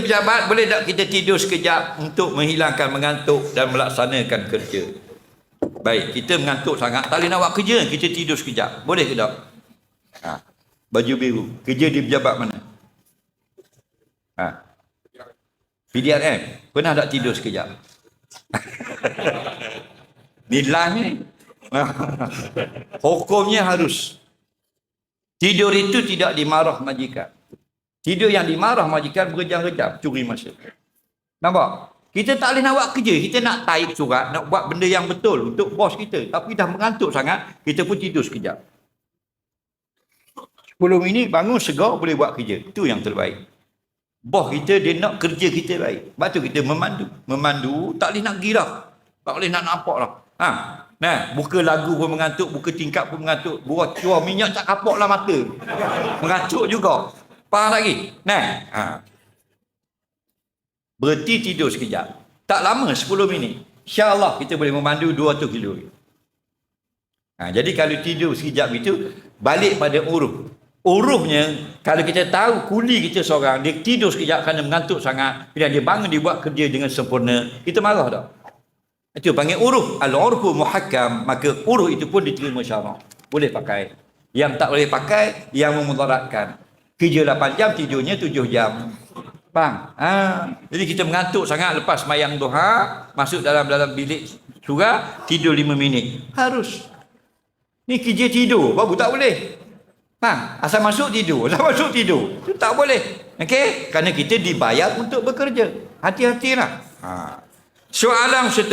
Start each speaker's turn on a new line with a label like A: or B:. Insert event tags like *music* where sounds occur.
A: pejabat boleh tak kita tidur sekejap untuk menghilangkan mengantuk dan melaksanakan kerja? Baik kita mengantuk sangat tak boleh nak buat kerja kita tidur sekejap. Boleh ke tak? Ha. baju biru. Kerja di pejabat mana? Ha. PDRM pernah tak tidur sekejap? *laughs* Ni live ni. *laughs* Hukumnya harus. Tidur itu tidak dimarah majikan Tidur yang dimarah majikan berjam-jam curi masa. Nampak? Kita tak boleh nak buat kerja. Kita nak taik surat, nak buat benda yang betul untuk bos kita. Tapi dah mengantuk sangat, kita pun tidur sekejap. 10 minit bangun segar boleh buat kerja. Itu yang terbaik. Bos kita dia nak kerja kita baik. Sebab tu kita memandu. Memandu tak boleh nak giraf. Tak boleh nak nampak lah. Ha. Nah, buka lagu pun mengantuk, buka tingkap pun mengantuk. Buat cuar minyak tak kapok lah mata. Mengantuk juga. Faham lagi? Nah. Ha. Berhenti tidur sekejap. Tak lama 10 minit. InsyaAllah kita boleh memandu 200 kilo. Ha, jadi kalau tidur sekejap itu, balik pada uruh. Uruhnya, kalau kita tahu kuli kita seorang, dia tidur sekejap kerana mengantuk sangat, bila dia bangun, dia buat kerja dengan sempurna, kita marah tak? Itu panggil uruh. Al-urfu muhakkam, maka uruh itu pun diterima syarak. Boleh pakai. Yang tak boleh pakai, yang memudaratkan. Kerja 8 jam, tidurnya 7 jam. Faham? Ha. Jadi kita mengantuk sangat lepas mayang duha, masuk dalam dalam bilik surah, tidur 5 minit. Harus. Ni kerja tidur, baru tak boleh. Faham? Asal masuk tidur, asal *laughs* masuk tidur. Itu tak boleh. Okey? Kerana kita dibayar untuk bekerja. Hati-hatilah. Ha. Soalan seterusnya.